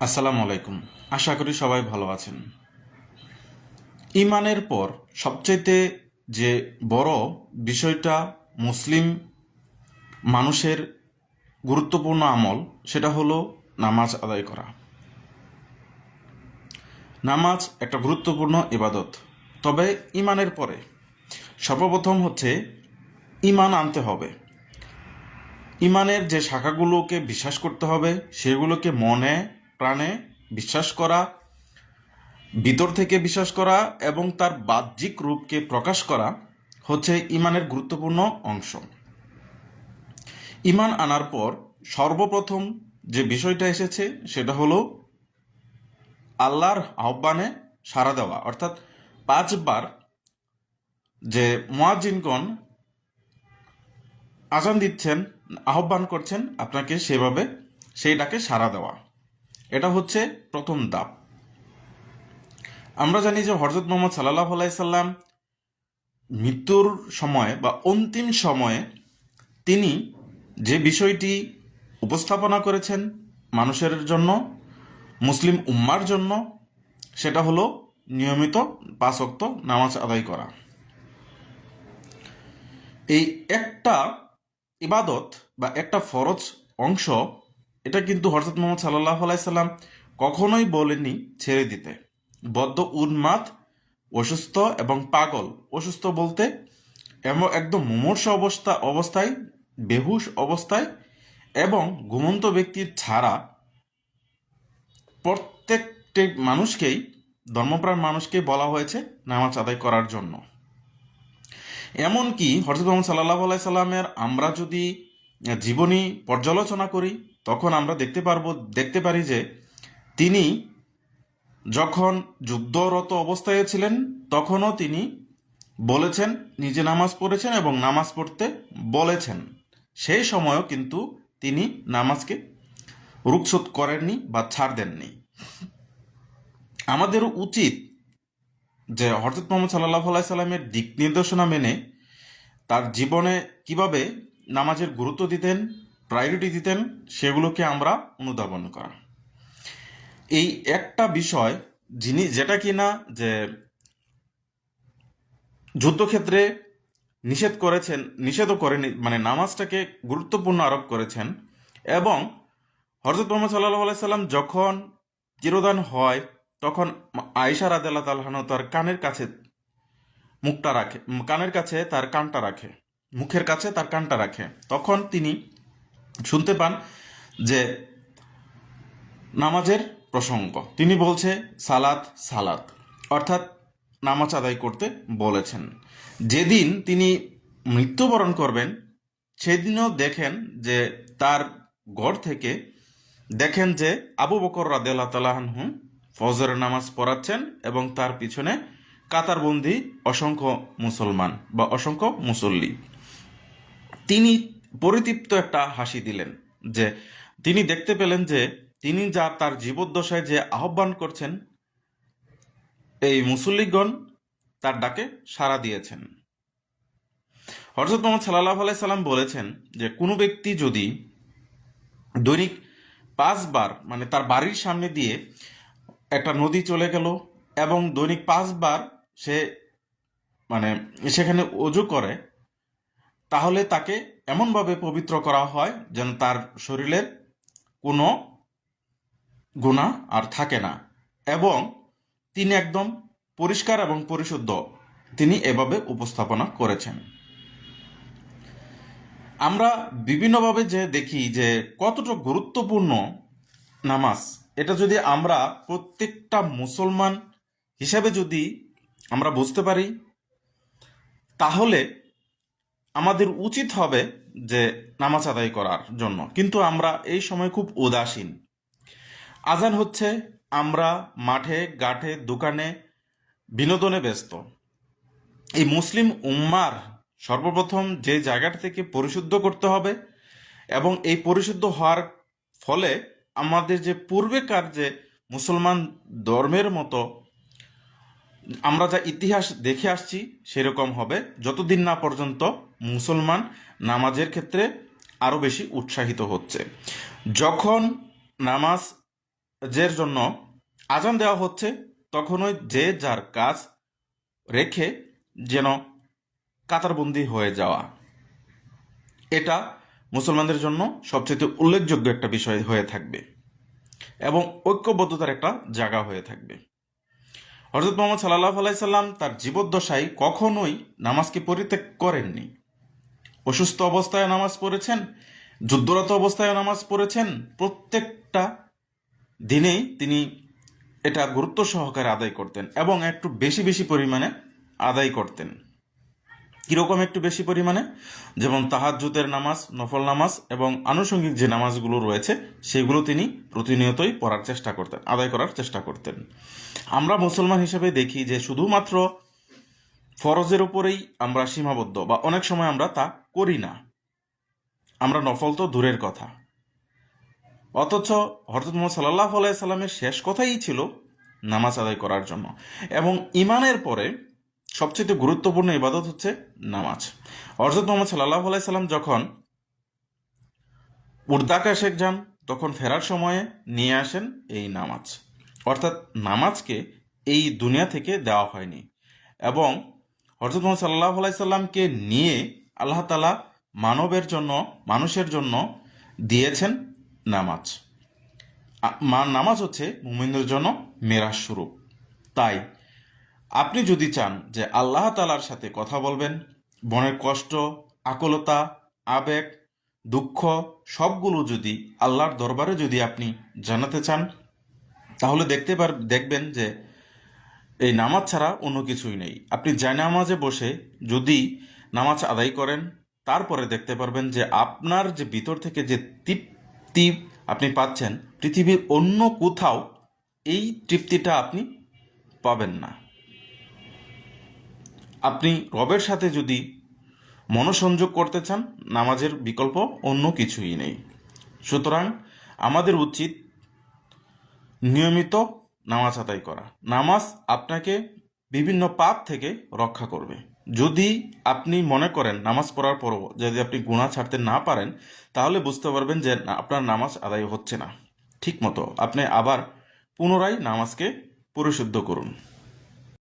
আসসালামু আলাইকুম। আশা করি সবাই ভালো আছেন। ইমানের পর সবচাইতে যে বড় বিষয়টা মুসলিম মানুষের গুরুত্বপূর্ণ আমল, সেটা হলো নামাজ আদায় করা। নামাজ একটা গুরুত্বপূর্ণ ইবাদত। তবে ইমানের পরে সর্বপ্রথম হচ্ছে ইমান আনতে হবে। ইমানের যে শাখাগুলোকে বিশ্বাস করতে হবে, সেগুলোকে মনে প্রাণে বিশ্বাস করা, ভিতর থেকে বিশ্বাস করা এবং তার বাহ্যিক রূপকে প্রকাশ করা হচ্ছে ইমানের গুরুত্বপূর্ণ অংশ। ইমান আনার পর সর্বপ্রথম যে বিষয়টা এসেছে সেটা হলো আল্লাহর আহ্বানে সাড়া দেওয়া। অর্থাৎ পাঁচবার যে মোয়াজিনগণ আজান দিচ্ছেন, আহ্বান করছেন, আপনাকে সেভাবে সেইটাকে সাড়া দেওয়া। এটা হচ্ছে প্রথম ধাপ আমরা জানি যে হরজত মোহাম্মদ সাল্লাহ আলাইসাল্লাম মৃত্যুর সময় বা অন্তিম সময়ে তিনি যে বিষয়টি উপস্থাপনা করেছেন মানুষের জন্য, মুসলিম উম্মার জন্য, সেটা হলো নিয়মিত পাঁচ অক্ত নামাজ আদায় করা। এই একটা ইবাদত বা একটা ফরজ অংশ এটা কিন্তু হরজত মোহাম্মদ সাল্লাহ আলাইসাল্লাম কখনোই বলেননি ছেড়ে দিতে। বদ্ধ উন্মাদ, অসুস্থ এবং পাগল। অসুস্থ বলতে এমন একদম মুমূর্ষ অবস্থা, অবস্থায়, বেহুশ অবস্থায় এবং ঘুমন্ত ব্যক্তির ছাড়া প্রত্যেকটি মানুষকেই, ধর্মপ্রাণ মানুষকে বলা হয়েছে নামাজ আদায় করার জন্য। এমনকি হরজত মোহাম্মদ সাল্লাহ আলাই সাল্লামের আমরা যদি জীবনী পর্যালোচনা করি তখন আমরা দেখতে পারব, দেখতে পারি যে তিনি যখন যুদ্ধরত অবস্থায় ছিলেন, তখনও তিনি বলেছেন, নিজে নামাজ পড়েছেন এবং নামাজ পড়তে বলেছেন। সেই সময়ও কিন্তু তিনি নামাজকে রুকসত করেননি বা ছাড় দেননি। আমাদের উচিত যে হরজত মোহাম্মদ সাল্লাহ সাল্লামের দিক নির্দেশনা মেনে তার জীবনে কীভাবে নামাজের গুরুত্ব দিতেন প্রায়োরিটি দিতেন, সেগুলোকে আমরা অনুধাবন করা। এই একটা বিষয়, যিনি যেটা কি না যে যুদ্ধক্ষেত্রে নিষেধ করেছেন, নিষেধও করেনি মানে নামাজটাকে গুরুত্বপূর্ণ আরোপ করেছেন, এবং হরজত মোহাম্মদ সাল্লাহ সাল্লাম যখন চিরদান হয়, তখন আয়সা রাদেল্লা তালহানো তার কানের কাছে মুখটা রাখে কানের কাছে তার কানটা রাখে, মুখের কাছে তার কানটা রাখে। তখন তিনি শুনতে পান যে নামাজের প্রসঙ্গ। তিনি বলছে, সালাত সালাত। অর্থাৎ নামাজ আদায় করতে বলেছেন। যেদিন তিনি মৃত্যুবরণ করবেন, সেদিনও দেখেন যে তার ঘর থেকে দেখেন যে আবু বকর রাদেল্লা তালাহানহু ফজরের নামাজ পড়াচ্ছেন এবং তার পিছনে কাতারবন্দি অসংখ্য মুসলমান বা অসংখ্য মুসল্লি। তিনি পরিতৃপ্ত একটা হাসি দিলেন যে তিনি দেখতে পেলেন যে তিনি যা তার জীবদ্দশায় যে আহ্বান করছেন, এই মুসল্লিগণ তার ডাকে সাড়া দিয়েছেন। হরজত মোহাম্মদ সাল্লাহ সাল্লাম বলেছেন যে কোনো ব্যক্তি যদি দৈনিক পাঁচবার মানে তার বাড়ির সামনে দিয়ে একটা নদী চলে গেল এবং দৈনিক পাঁচবার সে মানে সেখানে অজু করে, তাহলে তাকে এমনভাবে পবিত্র করা হয় যেন তার শরীরের কোনো গুণা আর থাকে না। এবং তিনি একদম পরিষ্কার এবং পরিশুদ্ধ। তিনি এভাবে উপস্থাপনা করেছেন। আমরা বিভিন্নভাবে যে দেখি যে কতটা গুরুত্বপূর্ণ নামাজ, এটা যদি আমরা প্রত্যেকটা মুসলমান হিসাবে যদি আমরা বুঝতে পারি, তাহলে আমাদের উচিত হবে যে নামাজ আদায় করার জন্য। কিন্তু আমরা এই সময় খুব উদাসীন। আজান হচ্ছে, আমরা মাঠে গাঠে দোকানে বিনোদনে ব্যস্ত। এই মুসলিম উম্মার সর্বপ্রথম যে জায়গাটা থেকে পরিশুদ্ধ করতে হবে এবং এই পরিশুদ্ধ হওয়ার ফলে আমাদের যে পূর্বেকার যে মুসলমান ধর্মের মতো আমরা যা ইতিহাস দেখে আসছি, সেরকম হবে। যতদিন না পর্যন্ত মুসলমান নামাজের ক্ষেত্রে আরও বেশি উৎসাহিত হচ্ছে। যখন নামাজ নামাজের জন্য আজান দেওয়া হচ্ছে, তখনই যে যার কাজ রেখে যেন কাতারবন্দি হয়ে যাওয়া। এটা মুসলমানদের জন্য সবচেয়ে উল্লেখযোগ্য একটা বিষয় হয়ে থাকবে এবং ঐক্যবদ্ধতার একটা জায়গা হয়ে থাকবে। হজরত মোহাম্মদ সাল্লাহ আলাইসাল্লাম তার জীবদ্দশায় কখনোই নামাজকে পরিত্যাগ করেননি। অসুস্থ অবস্থায় নামাজ পড়েছেন, যুদ্ধরত অবস্থায় নামাজ পড়েছেন, প্রত্যেকটা দিনেই তিনি এটা গুরুত্ব সহকারে আদায় করতেন এবং একটু বেশি বেশি পরিমাণে আদায় করতেন। কীরকম একটু বেশি পরিমাণে? যেমন তাহাজ্জুদের নামাজ, নফল নামাজ এবং আনুষঙ্গিক যে নামাজগুলো রয়েছে, সেগুলো তিনি প্রতিনিয়তই পড়ার চেষ্টা করতেন, আদায় করার চেষ্টা করতেন। আমরা মুসলমান হিসেবে দেখি যে শুধুমাত্র ফরজের উপরেই আমরা সীমাবদ্ধ, বা অনেক সময় আমরা তা করি না। আমরা নফল তো দূরের কথা। অথচ হরজত মোহাম্মদ সাল্লাহ আলাইসাল্লামের শেষ কথাই ছিল নামাজ আদায় করার জন্য। এবং ইমানের পরে সবচেয়ে গুরুত্বপূর্ণ ইবাদত হচ্ছে নামাজ। হরজত মোহাম্মদ সাল্লাহ আলাইসাল্লাম যখন উর্দাকাশেক যান, তখন ফেরার সময়ে নিয়ে আসেন এই নামাজ। অর্থাৎ নামাজকে এই দুনিয়া থেকে দেওয়া হয়নি। এবং হরজত মোহাম্মদ সাল্লাহ আলাইসাল্লামকে নিয়ে আল্লাহ তালা মানবের জন্য, মানুষের জন্য দিয়েছেন নামাজ। মা, নামাজ হচ্ছে মুমিনদের জন্য মেরাজ স্বরূপ। তাই আপনি যদি চান যে আল্লাহ তালার সাথে কথা বলবেন, মনের কষ্ট, আকুলতা, আবেগ, দুঃখ সবগুলো যদি আল্লাহর দরবারে যদি আপনি জানাতে চান, তাহলে দেখতে পার, দেখবেন যে এই নামাজ ছাড়া অন্য কিছুই নেই। আপনি জায়নামাজে বসে যদি নামাজ আদায় করেন, তারপরে দেখতে পারবেন যে আপনার যে ভিতর থেকে যে তৃপ্তি আপনি পাচ্ছেন, পৃথিবীর অন্য কোথাও এই তৃপ্তিটা আপনি পাবেন না। আপনি রবের সাথে যদি মনোসংযোগ করতে চান, নামাজের বিকল্প অন্য কিছুই নেই। সুতরাং আমাদের উচিত নিয়মিত নামাজ আদায় করা। নামাজ আপনাকে বিভিন্ন পাপ থেকে রক্ষা করবে। যদি আপনি মনে করেন নামাজ পড়ার পরও যদি আপনি গুণা ছাড়তে না পারেন, তাহলে বুঝতে পারবেন যে আপনার নামাজ আদায় হচ্ছে না। ঠিক মতো আপনি আবার পুনরায় নামাজকে পরিশুদ্ধ করুন।